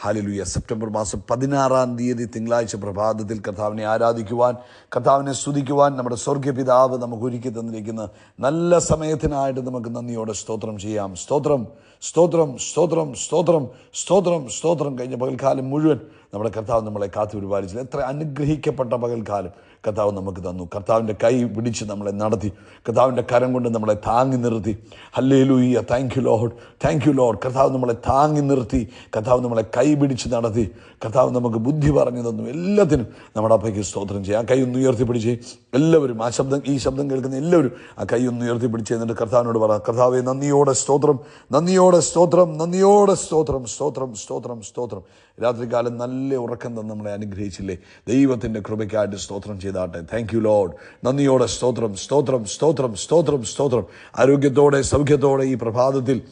ഹാലലുയ. September മാസം പതിനാറാം തീയതി തിങ്കളാഴ്ച പ്രഭാതത്തിൽ കർത്താവിനെ ആരാധിക്കുവാൻ കർത്താവിനെ സ്തുതിക്കുവാൻ നമ്മുടെ സ്വർഗപിതാവ് നമുക്ക് ഒരുക്കി തന്നിരിക്കുന്ന. നല്ല സമയത്തിനായിട്ട് നമുക്ക് നന്ദിയോടെ സ്തോത്രം ചെയ്യാം. സ്തോത്രം സ്തോത്രം സ്തോത്രം സ്തോത്രം സ്തോത്രം സ്തോത്രം. കഴിഞ്ഞ പകൽക്കാലം മുഴുവൻ നമ്മുടെ കർത്താവ് നമ്മളെ കാത്തു പരിപാലിച്ചില്ല എത്ര അനുഗ്രഹിക്കപ്പെട്ട പകൽക്കാലം. കർത്താവ് നമുക്ക് തന്നു. കർത്താവിന്റെ കൈ പിടിച്ച് നമ്മളെ നടത്തി. കർത്താവിന്റെ കരം കൊണ്ട് നമ്മളെ താങ്ങി നിർത്തി. ഹല്ലേ ലൂയ്യ thank you Lord thank you Lord കർത്താവ് നമ്മളെ താങ്ങി നിർത്തി. കർത്താവ് നമ്മളെ കൈ പിടിച്ച് നടത്തി. കർത്താവ് നമുക്ക് ബുദ്ധി പറഞ്ഞു തന്നു. എല്ലാത്തിനും നമ്മുടെ അപ്പയ്ക്ക് സ്തോത്രം ചെയ്യാം. ആ കൈ ഒന്ന് ഉയർത്തി പിടിച്ച്. എല്ലാവരും ആ ശബ്ദം ഈ ശബ്ദം കേൾക്കുന്ന എല്ലാവരും ആ കൈ ഒന്ന് ഉയർത്തി പിടിച്ച് എന്നിട്ട് കർത്താവിനോട് പറ. കർത്താവെ നന്ദിയോടെ സ്തോത്രം. നന്ദിയോടെ സ്തോത്രം. നന്ദിയോടെ സ്തോത്രം. സ്തോത്രം. സ്തോത്രം. സ്തോത്രം. രാത്രികാലം നല്ല ഉറക്കം തന്നെ നമ്മളെ അനുഗ്രഹിച്ചില്ലേ? ദൈവത്തിന്റെ കൃപയ്ക്കായിട്ട് സ്തോത്രം ചെയ്താട്ടെ. താങ്ക് യു ലോഡ് നന്ദിയോടെ സ്തോത്രം സ്തോത്രം സ്തോത്രം സ്തോത്രം സ്തോത്രം. ആരോഗ്യത്തോടെ സൗഖ്യത്തോടെ ഈ പ്രഭാതത്തിൽ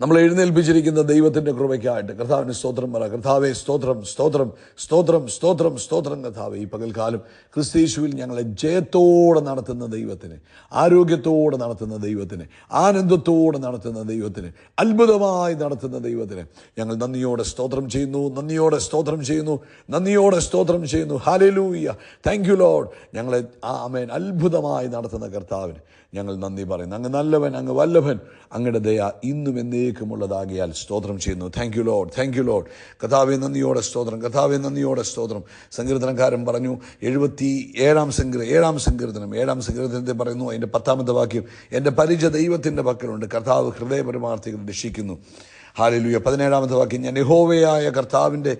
നമ്മൾ എഴുന്നേൽപ്പിച്ചിരിക്കുന്ന ദൈവത്തിന്റെ കൃപയ്ക്കായിട്ട് കർത്താവിന് സ്തോത്രം പറ. കർത്താവെ സ്തോത്രം സ്തോത്രം സ്തോത്രം സ്തോത്രം സ്തോത്രം കർത്താവെ. ഈ പകൽക്കാലം ക്രിസ്തീശുവിൽ ഞങ്ങളെ ജയത്തോടെ നടത്തുന്ന ദൈവത്തിന് ആരോഗ്യത്തോടെ നടത്തുന്ന ദൈവത്തിന് ആനന്ദത്തോടെ നടത്തുന്ന ദൈവത്തിന് അത്ഭുതമായി നടത്തുന്ന ദൈവത്തിന് ഞങ്ങൾ നന്ദിയോടെ സ്തോത്രം ചെയ്യുന്നു നന്ദിയോടെ സ്തോത്രം ചെയ്യുന്നു നന്ദിയോടെ സ്തോത്രം ചെയ്യുന്നു. ഹാലലൂയ്യ താങ്ക് യു ലോഡ് ഞങ്ങളെ ആ അമേൻ അത്ഭുതമായി നടത്തുന്ന കർത്താവിന് ഞങ്ങൾ നന്ദി പറയുന്നു. അങ്ങ് നല്ലവൻ അങ്ങ് വല്ലഭൻ അങ്ങയുടെ ദയ ഇന്നും എന്നേക്കുമുള്ളതാകിയാൽ സ്തോത്രം ചെയ്യുന്നു. Thank you Lord thank you Lord കഥാവെ നന്ദിയോടെ സ്തോത്രം. കഥാവെ നന്ദിയോടെ സ്തോത്രം. സങ്കീർത്തനക്കാരൻ പറഞ്ഞു എഴുപത്തി ഏഴാം സങ്കീർ ഏഴാം സങ്കീർത്തനം. ഏഴാം സങ്കീർത്തനത്തെ പറയുന്നു അതിന്റെ പത്താമത്തെ വാക്യം എന്റെ പരിച ദൈവത്തിന്റെ പക്കലുണ്ട്. കർത്താവ് ഹൃദയപരമാർത്ഥികൾ രക്ഷിക്കുന്നു. ഹാലലുയ. പതിനേഴാമത്തെ വാക്യം ഞാൻ യഹോവയായ കർത്താവിന്റെ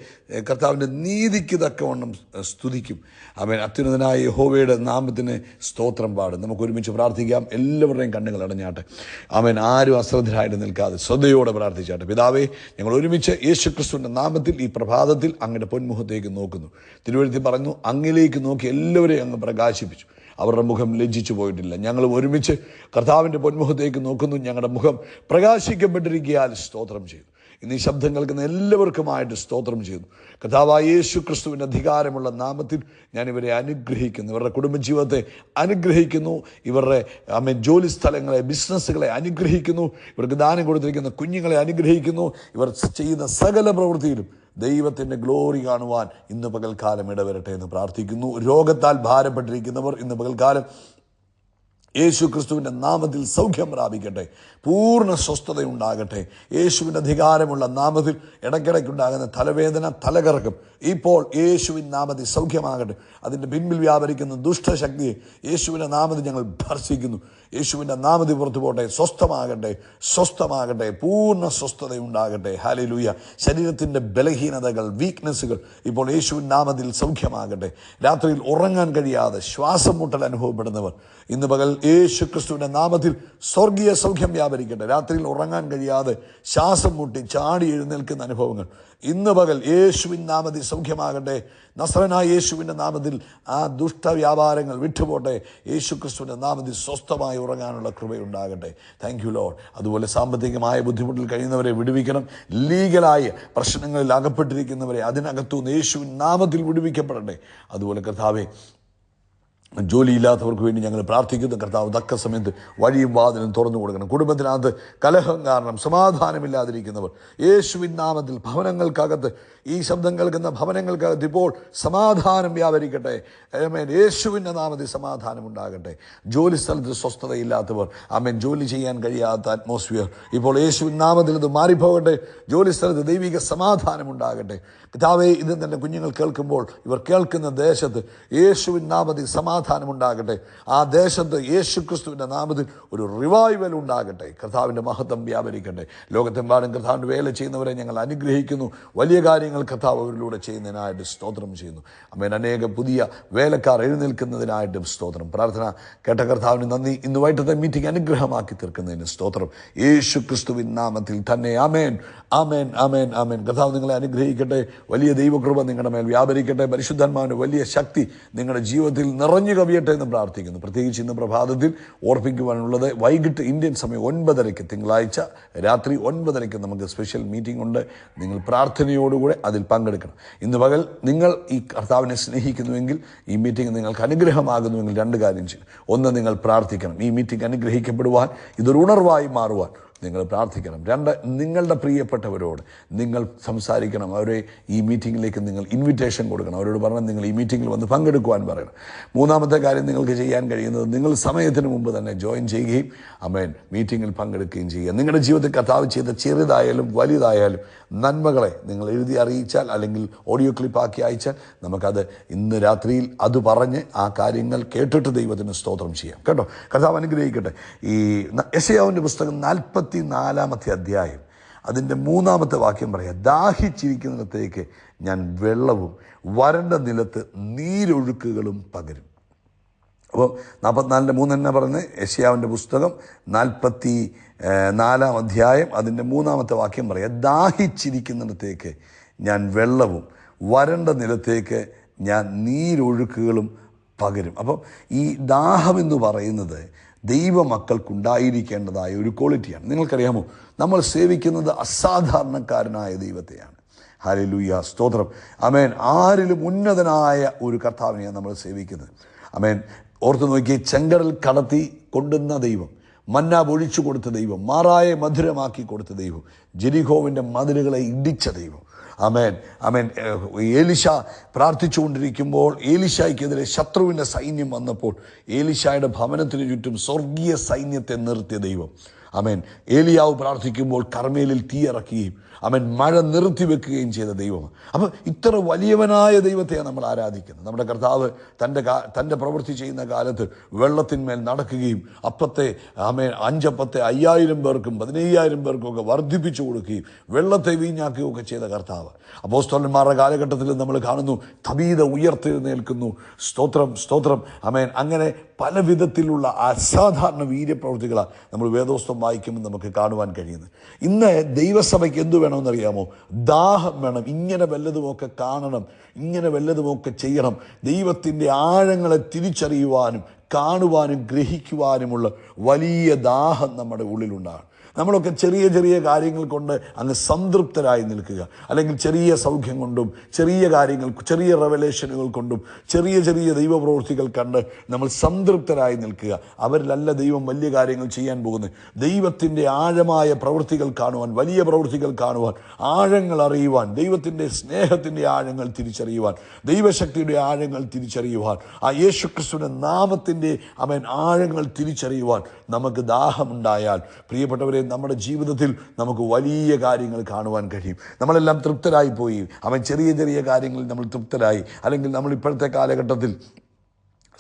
കർത്താവിന്റെ നീതിക്ക് തക്കവണ്ണം സ്തുതിക്കും. അവൻ അത്യുന്നതനായ യഹോവയുടെ നാമത്തിന് സ്തോത്രം പാടും നമുക്ക് ഒരുമിച്ച് പ്രാർത്ഥിക്കാം. എല്ലാവരുടെയും കണ്ണുകൾ അടഞ്ഞാട്ടെ. അവൻ ആരും അശ്രദ്ധരായിട്ട് നിൽക്കാതെ ശ്രദ്ധയോടെ പ്രാർത്ഥിച്ചാട്ടെ. പിതാവേ ഞങ്ങൾ ഒരുമിച്ച് യേശുക്രിസ്തുവിന്റെ നാമത്തിൽ ഈ പ്രഭാതത്തിൽ അങ്ങയുടെ പൊന്മുഖത്തേക്ക് നോക്കുന്നു. തിരുവഴുത്തി പറഞ്ഞു അങ്ങിലേക്ക് നോക്കി എല്ലാവരെയും അങ്ങ് പ്രകാശിപ്പിച്ചു. അവരുടെ മുഖം ലജ്ജിച്ചു പോയിട്ടില്ല. ഞങ്ങൾ ഒരുമിച്ച് കർത്താവിന്റെ പൊന്മുഖത്തേക്ക് നോക്കുന്നു. ഞങ്ങളുടെ മുഖം പ്രകാശിക്കപ്പെട്ടിരിക്കാൻ സ്തോത്രം ചെയ്തു. ഇന്ന് ഈ ശബ്ദം കേൾക്കുന്ന എല്ലാവർക്കുമായിട്ട് സ്തോത്രം ചെയ്തു. കഥാവായ യേശു ക്രിസ്തുവിന്റെ അധികാരമുള്ള നാമത്തിൽ ഞാൻ ഇവരെ അനുഗ്രഹിക്കുന്നു. ഇവരുടെ കുടുംബജീവിതത്തെ അനുഗ്രഹിക്കുന്നു. ഇവരുടെ അമ്മ ജോലി സ്ഥലങ്ങളെ ബിസിനസ്സുകളെ അനുഗ്രഹിക്കുന്നു. ഇവർക്ക് ദാനം കൊടുത്തിരിക്കുന്ന കുഞ്ഞുങ്ങളെ അനുഗ്രഹിക്കുന്നു. ഇവർ ചെയ്യുന്ന സകല പ്രവൃത്തിയിലും ദൈവത്തിന്റെ ഗ്ലോറി കാണുവാൻ ഇന്ന് പകൽക്കാലം ഇടവരട്ടെ എന്ന് പ്രാർത്ഥിക്കുന്നു. രോഗത്താൽ ഭാരപ്പെട്ടിരിക്കുന്നവർ ഇന്ന് പകൽക്കാലം യേശു ക്രിസ്തുവിന്റെ നാമത്തിൽ സൗഖ്യം പ്രാപിക്കട്ടെ. പൂർണ സ്വസ്ഥതയുണ്ടാകട്ടെ. യേശുവിന്റെ അധികാരമുള്ള നാമത്തിൽ ഇടയ്ക്കിടയ്ക്കുണ്ടാകുന്ന തലവേദന തലകറക്കം ഇപ്പോൾ യേശുവിൻ നാമത്തിൽ സൗഖ്യമാകട്ടെ. അതിന്റെ പിൻപിൽ വ്യാപരിക്കുന്ന ദുഷ്ടശക്തിയെ യേശുവിന്റെ നാമത്തിൽ ഞങ്ങൾ ഭർഷിക്കുന്നു. യേശുവിന്റെ നാമത്തിൽ പുറത്തു പോട്ടെ സ്വസ്ഥമാകട്ടെ. സ്വസ്ഥമാകട്ടെ. പൂർണ സ്വസ്ഥതയുണ്ടാകട്ടെ. ഹാലിലൂയ ശരീരത്തിന്റെ ബലഹീനതകൾ വീക്ക്നെസ്സുകൾ ഇപ്പോൾ യേശുവിൻ നാമത്തിൽ സൗഖ്യമാകട്ടെ. രാത്രിയിൽ ഉറങ്ങാൻ കഴിയാതെ ശ്വാസം മുട്ടൽ അനുഭവപ്പെടുന്നവർ ഇന്ന് പകൽ യേശു ക്രിസ്തുവിന്റെ നാമത്തിൽ സ്വർഗീയ സൗഖ്യം വ്യാപരിക്കട്ടെ രാത്രിയിൽ ഉറങ്ങാൻ കഴിയാതെ ശ്വാസം മുട്ടി ചാടി എഴുന്നേൽക്കുന്ന അനുഭവങ്ങൾ. ഇന്ന് പകൽ യേശുവിൻ നാമത്തിൽ സൗഖ്യമാകട്ടെ. നസ്രനായ യേശുവിന്റെ നാമത്തിൽ ആ ദുഷ്ടവ്യാപാരങ്ങൾ വിട്ടുപോട്ടെ. യേശു ക്രിസ്തുവിന്റെ നാമത്തിൽ സ്വസ്ഥമായി ഉറങ്ങാനുള്ള കൃപയുണ്ടാകട്ടെ. താങ്ക് യു ലോഡ് അതുപോലെ സാമ്പത്തികമായ ബുദ്ധിമുട്ടിൽ കഴിയുന്നവരെ വിടുവിക്കണം. ലീഗലായ പ്രശ്നങ്ങളിൽ അകപ്പെട്ടിരിക്കുന്നവരെ അതിനകത്തുനിന്ന് യേശുവിൻ നാമത്തിൽ വിടുവിക്കപ്പെടട്ടെ. അതുപോലെ കർത്താവെ ജോലിയില്ലാത്തവർക്ക് വേണ്ടി ഞങ്ങൾ പ്രാർത്ഥിക്കുന്ന. കർത്താവ് തക്ക സമയത്ത് വഴിയും വാതിലും തുറന്നു കൊടുക്കണം. കുടുംബത്തിനകത്ത് കലഹം കാരണം സമാധാനമില്ലാതിരിക്കുന്നവർ യേശുവിൻ നാമത്തിൽ ഭവനങ്ങൾക്കകത്ത് ഈ ശബ്ദം കേൾക്കുന്ന ഭവനങ്ങൾക്കകത്ത് ഇപ്പോൾ സമാധാനം വ്യാപരിക്കട്ടെ. അമേൻ യേശുവിന്റെ നാമത്തിൽ സമാധാനം ഉണ്ടാകട്ടെ. ജോലി സ്ഥലത്ത് സ്വസ്ഥതയില്ലാത്തവർ അമേൻ ജോലി ചെയ്യാൻ കഴിയാത്ത അറ്റ്മോസ്ഫിയർ ഇപ്പോൾ യേശുവിൻ നാമത്തിൽ ഇത് മാറിപ്പോകട്ടെ. ജോലി സ്ഥലത്ത് ദൈവിക സമാധാനം ഉണ്ടാകട്ടെ. പിതാവേ ഇത് തന്നെ കുഞ്ഞുങ്ങൾ കേൾക്കുമ്പോൾ ഇവർ കേൾക്കുന്ന ദേശത്ത് യേശുവിൻ നാമത്തിൽ സമാധാനം ഉണ്ടാകട്ടെ ആ ദേശത്ത് യേശു ക്രിസ്തുവിന്റെ നാമത്തിൽ ഒരു റിവൈവൽ ഉണ്ടാകട്ടെ. കർത്താവിന്റെ മഹത്വം വ്യാപരിക്കട്ടെ. ലോകത്തെമ്പാടും കർത്താവിന്റെ വേല ചെയ്യുന്നവരെ ഞങ്ങൾ അനുഗ്രഹിക്കുന്നു. വലിയ കാര്യങ്ങൾ കർത്താവ് അവരിലൂടെ ചെയ്യുന്നതിനായിട്ട് സ്തോത്രം ചെയ്യുന്നു. അമ്മേൻ അനേക പുതിയ വേലക്കാർ എഴുന്നേൽക്കുന്നതിനായിട്ടും സ്തോത്രം. പ്രാർത്ഥന കേട്ട കർത്താവിന് നന്ദി. ഇന്ന് വൈകിട്ടത്തെ മീറ്റിംഗ് അനുഗ്രഹമാക്കി തീർക്കുന്നതിന് സ്തോത്രം. യേശു ക്രിസ്തുവിൻ നാമത്തിൽ തന്നെ. അമേൻ. ആമേൻ ആമേൻ ആമേൻ കർത്താവ് നിങ്ങളെ അനുഗ്രഹിക്കട്ടെ. വലിയ ദൈവകൃപ നിങ്ങളുടെ മേൽ വ്യാപരിക്കട്ടെ. പരിശുദ്ധന്മാരുടെ വലിയ ശക്തി നിങ്ങളുടെ ജീവിതത്തിൽ നിറഞ്ഞു നിറഞ്ഞു കവിയട്ടെ എന്ന് പ്രാർത്ഥിക്കുന്നു. പ്രത്യേകിച്ച് ഇന്ന് പ്രഭാതത്തിൽ ഓർപ്പിക്കുവാനുള്ളത് വൈകിട്ട് ഇന്ത്യൻ സമയം ഒൻപതരയ്ക്ക് തിങ്കളാഴ്ച രാത്രി ഒൻപതരയ്ക്ക് നമുക്ക് സ്പെഷ്യൽ മീറ്റിംഗ് ഉണ്ട്. നിങ്ങൾ പ്രാർത്ഥനയോടുകൂടെ അതിൽ പങ്കെടുക്കണം. ഇന്ന് പകൽ നിങ്ങൾ ഈ കർത്താവിനെ സ്നേഹിക്കുന്നുവെങ്കിൽ ഈ മീറ്റിംഗ് നിങ്ങൾക്ക് അനുഗ്രഹമാകുന്നുവെങ്കിൽ രണ്ട് കാര്യം ചെയ്യും. ഒന്ന് നിങ്ങൾ പ്രാർത്ഥിക്കണം. ഈ മീറ്റിംഗ് അനുഗ്രഹിക്കപ്പെടുവാൻ ഇതൊരു ഉണർവായി മാറുവാൻ നിങ്ങൾ പ്രാർത്ഥിക്കണം. രണ്ട് നിങ്ങളുടെ പ്രിയപ്പെട്ടവരോട് നിങ്ങൾ സംസാരിക്കണം. അവരെ ഈ മീറ്റിങ്ങിലേക്ക് നിങ്ങൾ ഇൻവിറ്റേഷൻ കൊടുക്കണം. അവരോട് പറഞ്ഞാൽ നിങ്ങൾ ഈ മീറ്റിങ്ങിൽ വന്ന് പങ്കെടുക്കുവാൻ പറയണം. മൂന്നാമത്തെ കാര്യം നിങ്ങൾക്ക് ചെയ്യാൻ കഴിയുന്നത് നിങ്ങൾ സമയത്തിന് മുമ്പ് തന്നെ ജോയിൻ ചെയ്യുകയും അമേൻ മീറ്റിങ്ങിൽ പങ്കെടുക്കുകയും ചെയ്യുക. നിങ്ങളുടെ ജീവിതത്തിൽ കഥാവ് ചെയ്ത ചെറുതായാലും വലുതായാലും നന്മകളെ നിങ്ങൾ എഴുതി അറിയിച്ചാൽ അല്ലെങ്കിൽ ഓഡിയോ ക്ലിപ്പാക്കി അയച്ചാൽ നമുക്കത് ഇന്ന് രാത്രിയിൽ അത് പറഞ്ഞ് ആ കാര്യങ്ങൾ കേട്ടിട്ട് ദൈവത്തിന് സ്തോത്രം ചെയ്യാം. കേട്ടോ? കർത്താവ് അനുഗ്രഹിക്കട്ടെ. ഈ യശയാവിന്റെ പുസ്തകം നാൽപ്പത്തി നാലാമത്തെ അധ്യായം. അതിന്റെ മൂന്നാമത്തെ വാക്യം പറയാം. ദാഹിച്ചിരിക്കുന്നിടത്തേക്ക് ഞാൻ വെള്ളവും വരണ്ട നിലത്ത് നീരൊഴുക്കുകളും പകരും. അപ്പോൾ നാൽപ്പത്തിനാലിന്റെ മൂന്ന് തന്നെ പറയുന്നത്? യഷ്യാവിന്റെ പുസ്തകം നാൽപ്പത്തി നാലാം അധ്യായം അതിന്റെ മൂന്നാമത്തെ വാക്യം പറയാം. ദാഹിച്ചിരിക്കുന്നിടത്തേക്ക് ഞാൻ വെള്ളവും വരണ്ട നിലത്തേക്ക് ഞാൻ നീരൊഴുക്കുകളും പകരും. അപ്പം ഈ ദാഹം എന്ന് പറയുന്നത് ദൈവമക്കൾക്കുണ്ടായിരിക്കേണ്ടതായ ഒരു ക്വാളിറ്റിയാണ്. നിങ്ങൾക്കറിയാമോ നമ്മൾ സേവിക്കുന്നത് അസാധാരണക്കാരനായ ദൈവത്തെയാണ്. ഹല്ലേലൂയ സ്തോത്രം. അമേൻ ആരിലും ഉന്നതനായ ഒരു കർത്താവിനെയാണ് നമ്മൾ സേവിക്കുന്നത്. അമേൻ ഓർത്ത് നോക്കി ചെങ്കടൽ കടത്തി കൊണ്ടുന്ന ദൈവം മന്ന പൊഴിച്ചു കൊടുത്ത ദൈവം മാറായെ മധുരമാക്കി കൊടുത്ത ദൈവം ജെരിഹോവിന്റെ മതിലുകളെ ഇടിച്ച ദൈവം അമേൻ അമേൻ ഏലിശ പ്രാർത്ഥിച്ചുകൊണ്ടിരിക്കുമ്പോൾ ഏലിശായ്ക്കെതിരെ ശത്രുവിന്റെ സൈന്യം വന്നപ്പോൾ ഏലിശായുടെ ഭവനത്തിന് ചുറ്റും സ്വർഗീയ സൈന്യത്തെ നിർത്തിയ ദൈവം. അമേൻ ഏലിയാവ് പ്രാർത്ഥിക്കുമ്പോൾ കർമ്മേലിൽ തീയിറക്കുകയും അവൻ മഴ നിർത്തി വെക്കുകയും ചെയ്ത ദൈവമാണ് അപ്പോൾ ഇത്ര വലിയവനായ ദൈവത്തെയാണ് നമ്മൾ ആരാധിക്കുന്നത്. നമ്മുടെ കർത്താവ് തന്റെ കാ തന്റെ പ്രവൃത്തി ചെയ്യുന്ന കാലത്ത് വെള്ളത്തിന്മേൽ നടക്കുകയും അപ്പത്തെ ആമേൻ അഞ്ചപ്പത്തെ അയ്യായിരം പേർക്കും പതിനയ്യായിരം പേർക്കും ഒക്കെ വർദ്ധിപ്പിച്ചു കൊടുക്കുകയും വെള്ളത്തെ വീഞ്ഞാക്കുകയും ഒക്കെ ചെയ്ത കർത്താവ്. അപ്പോസ്തോലന്മാരുടെ കാലഘട്ടത്തിൽ നമ്മൾ കാണുന്നു തബീത ഉയർത്തെഴുന്നേൽക്കുന്നു. സ്തോത്രം സ്തോത്രം. അമേൻ അങ്ങനെ പല വിധത്തിലുള്ള അസാധാരണ വീര്യപ്രവൃത്തികളാണ് നമ്മൾ വേദോസ്തം വായിക്കുമ്പോൾ നമുക്ക് കാണുവാൻ കഴിയുന്നത്. ഇന്ന് ദൈവസഭയ്ക്ക് എന്തു വേണമെന്നറിയാമോ? ദാഹം വേണം. ഇങ്ങനെ വല്ലതുമൊക്കെ കാണണം. ഇങ്ങനെ വല്ലതുമൊക്കെ ചെയ്യണം. ദൈവത്തിന്റെ ആഴങ്ങളെ തിരിച്ചറിയുവാനും കാണുവാനും ഗ്രഹിക്കുവാനുമുള്ള വലിയ ദാഹം നമ്മുടെ ഉള്ളിലുണ്ടാകും നമ്മളൊക്കെ ചെറിയ ചെറിയ കാര്യങ്ങൾ കൊണ്ട് അങ്ങ് സംതൃപ്തരായി നിൽക്കുക. അല്ലെങ്കിൽ ചെറിയ സൗഖ്യം കൊണ്ടും ചെറിയ കാര്യങ്ങൾ ചെറിയ റെവലേഷനുകൾ കൊണ്ടും ചെറിയ ചെറിയ ദൈവപ്രവൃത്തികൾ കണ്ട് നമ്മൾ സംതൃപ്തരായി നിൽക്കുക. അവരിലല്ല ദൈവം വലിയ കാര്യങ്ങൾ ചെയ്യാൻ പോകുന്നത് ദൈവത്തിന്റെ ആഴമായ പ്രവൃത്തികൾ കാണുവാൻ വലിയ പ്രവൃത്തികൾ കാണുവാൻ ആഴങ്ങൾ അറിയുവാൻ ദൈവത്തിന്റെ സ്നേഹത്തിന്റെ ആഴങ്ങൾ തിരിച്ചറിയുവാൻ ദൈവശക്തിയുടെ ആഴങ്ങൾ തിരിച്ചറിയുവാൻ ആ യേശുക്രിസ്തുവിന്റെ നാമത്തിന്റെ അവൻ ആഴങ്ങൾ തിരിച്ചറിയുവാൻ നമുക്ക് ദാഹമുണ്ടായാൽ പ്രിയപ്പെട്ടവരെ നമ്മുടെ ജീവിതത്തിൽ നമുക്ക് വലിയ കാര്യങ്ങൾ കാണുവാൻ കഴിയും. നമ്മളെല്ലാം തൃപ്തരായി പോയി. അവൻ ചെറിയ ചെറിയ കാര്യങ്ങളിൽ നമ്മൾ തൃപ്തരായി. അല്ലെങ്കിൽ നമ്മൾ ഇപ്പോഴത്തെ കാലഘട്ടത്തിൽ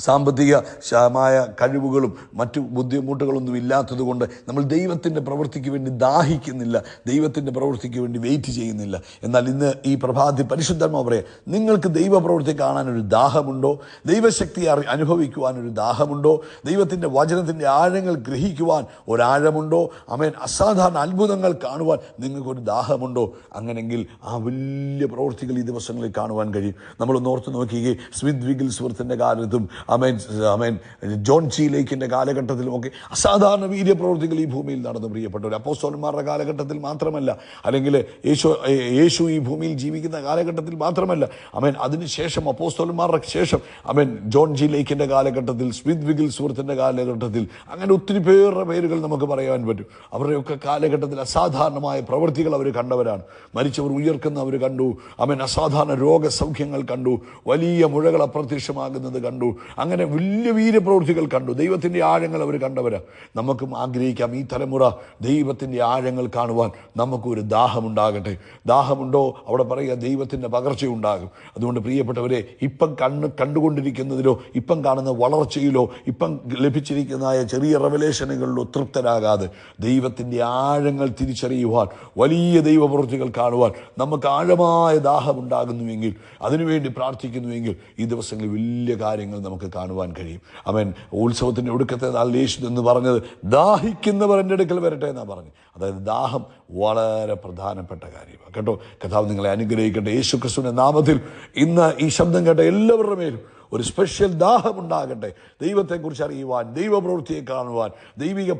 സാമ്പത്തിക ശമായ കഴിവുകളും മറ്റു ബുദ്ധിമുട്ടുകളൊന്നും ഇല്ലാത്തതുകൊണ്ട് നമ്മൾ ദൈവത്തിന്റെ പ്രവൃത്തിക്ക് വേണ്ടി ദാഹിക്കുന്നില്ല ദൈവത്തിന്റെ പ്രവൃത്തിക്ക് വേണ്ടി വെയിറ്റ് ചെയ്യുന്നില്ല. എന്നാൽ ഇന്ന് ഈ പ്രഭാതി പരിശുദ്ധമ പറയാം നിങ്ങൾക്ക് ദൈവപ്രവൃത്തി കാണാനൊരു ദാഹമുണ്ടോ? ദൈവശക്തി അറി അനുഭവിക്കുവാനൊരു ദാഹമുണ്ടോ? ദൈവത്തിന്റെ വചനത്തിന്റെ ആഴങ്ങൾ ഗ്രഹിക്കുവാൻ ഒരാഴമുണ്ടോ? അമേൻ. അസാധാരണ അത്ഭുതങ്ങൾ കാണുവാൻ നിങ്ങൾക്കൊരു ദാഹമുണ്ടോ? അങ്ങനെങ്കിൽ ആ വലിയ പ്രവൃത്തികൾ ഈ ദിവസങ്ങളിൽ കാണുവാൻ കഴിയും. നമ്മളൊന്ന് ഓർത്ത് നോക്കിയേ സ്മിത് വിഗിൽ സുഹൃത്തിന്റെ കാലത്തും അമേൻ അമേൻ. ജോൺ ചി ലേക്കിന്റെ കാലഘട്ടത്തിലുമൊക്കെ അസാധാരണ വീര്യപ്രവൃത്തികൾ ഈ ഭൂമിയിൽ നടന്നു പ്രിയപ്പെട്ടവർ അപ്പോസ്തോന്മാരുടെ കാലഘട്ടത്തിൽ മാത്രമല്ല അല്ലെങ്കിൽ യേശു യേശു ഈ ഭൂമിയിൽ ജീവിക്കുന്ന കാലഘട്ടത്തിൽ മാത്രമല്ല അമേൻ അതിനുശേഷം അപ്പോസ്തോന്മാരുടെ ശേഷം അമേൻ ജോൺ ജി ലേക്കിന്റെ കാലഘട്ടത്തിൽ സ്മിത് വിഗിൽ സുഹൃത്തിന്റെ കാലഘട്ടത്തിൽ അങ്ങനെ ഒത്തിരി പേരുടെ പേരുകൾ നമുക്ക് പറയാൻ പറ്റും. അവരുടെയൊക്കെ കാലഘട്ടത്തിൽ അസാധാരണമായ പ്രവൃത്തികൾ അവർ കണ്ടവരാണ്. മരിച്ചവർ ഉയർക്കുന്ന അവർ കണ്ടു. അമേൻ അസാധാരണ രോഗസൗഖ്യങ്ങൾ കണ്ടു. വലിയ മുഴകൾ അപ്രത്യക്ഷമാകുന്നത് കണ്ടു. അങ്ങനെ വലിയ വീര്യപ്രവൃത്തികൾ കണ്ടു. ദൈവത്തിന്റെ ആഴങ്ങൾ അവർ കണ്ടവരാ. നമുക്കും ആഗ്രഹിക്കാം ഈ തലമുറ ദൈവത്തിന്റെ ആഴങ്ങൾ കാണുവാൻ നമുക്കൊരു ദാഹമുണ്ടാകട്ടെ. ദാഹമുണ്ടോ? അവിടെ പറയുക ദൈവത്തിന്റെ പകർച്ചയുണ്ടാകും. അതുകൊണ്ട് പ്രിയപ്പെട്ടവരെ ഇപ്പം കണ്ണ് കണ്ടുകൊണ്ടിരിക്കുന്നതിലോ ഇപ്പം കാണുന്ന വളർച്ചയിലോ ഇപ്പം ലഭിച്ചിരിക്കുന്നതായ ചെറിയ റെവലേഷനുകളിലോ തൃപ്തരാകാതെ ദൈവത്തിന്റെ ആഴങ്ങൾ തിരിച്ചറിയുവാൻ വലിയ ദൈവപ്രവൃത്തികൾ കാണുവാൻ നമുക്ക് ആഴമായ ദാഹമുണ്ടാകുന്നുവെങ്കിൽ അതിനുവേണ്ടി പ്രാർത്ഥിക്കുന്നുവെങ്കിൽ ഈ ദിവസങ്ങളിൽ വലിയ കാര്യങ്ങൾ നമുക്ക് കാണുവാൻ കഴിയും. അവൻ ഉത്സവത്തിന്റെ ഒടുക്കത്തെ നാൾ യേശു എന്ന് പറഞ്ഞത് ദാഹിക്കുന്നവർ എന്റെ അടുക്കൽ വരട്ടെ എന്നാണ് പറഞ്ഞു. അതായത് ദാഹം വളരെ പ്രധാനപ്പെട്ട കാര്യമാണ്. കേട്ടോ കഥാവ് നിങ്ങളെ അനുഗ്രഹിക്കട്ടെ. യേശു ക്രിസ്തുവിന്റെ നാമത്തിൽ ഇന്ന് ഈ ശബ്ദം കേട്ട എല്ലാവരുടെ മേലും ഒരു സ്പെഷ്യൽ ദാഹമുണ്ടാകട്ടെ. ദൈവത്തെക്കുറിച്ച് അറിയുവാൻ ദൈവപ്രവൃത്തിയെ കാണുവാൻ ദൈവിക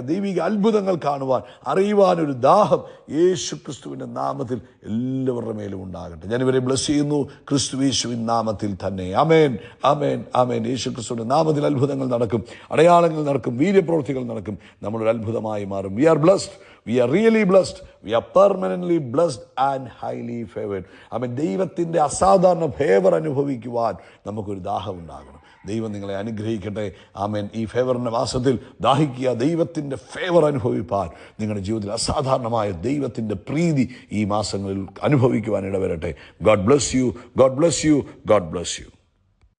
ദൈവിക അത്ഭുതങ്ങൾ കാണുവാൻ അറിയുവാനൊരു ദാഹം യേശു ക്രിസ്തുവിന്റെ നാമത്തിൽ എല്ലാവരുടെ മേലും ഉണ്ടാകട്ടെ. ഞാനിവരെ ബ്ലസ് ചെയ്യുന്നു. ക്രിസ്തു യേശുവിൻ നാമത്തിൽ തന്നെ. അമേൻ അമേൻ അമേൻ യേശു ക്രിസ്തുവിന്റെ നാമത്തിൽ അത്ഭുതങ്ങൾ നടക്കും. അടയാളങ്ങൾ നടക്കും. വീര്യപ്രവൃത്തികൾ നടക്കും. നമ്മളൊരു അത്ഭുതമായി മാറും. We are blessed we are really blessed we are permanently blessed and highly favoured അമേൻ ദൈവത്തിന്റെ അസാധാരണ ഫേവർ അനുഭവിക്കുവാൻ നമുക്കൊരു ദാഹം ഉണ്ടാകണം ദൈവം നിങ്ങളെ അനുഗ്രഹിക്കട്ടെ. ആമേൻ. ഈ ഫേവറിന്റെ വാസത്തിൽ ദാഹിക്കുക. ദൈവത്തിന്റെ ഫേവർ അനുഭവിപ്പാൻ നിങ്ങളുടെ ജീവിതത്തിൽ അസാധാരണമായ ദൈവത്തിന്റെ പ്രീതി ഈ മാസങ്ങളിൽ അനുഭവിക്കുവാൻ ഇടവരട്ടെ. God bless you god bless you god bless you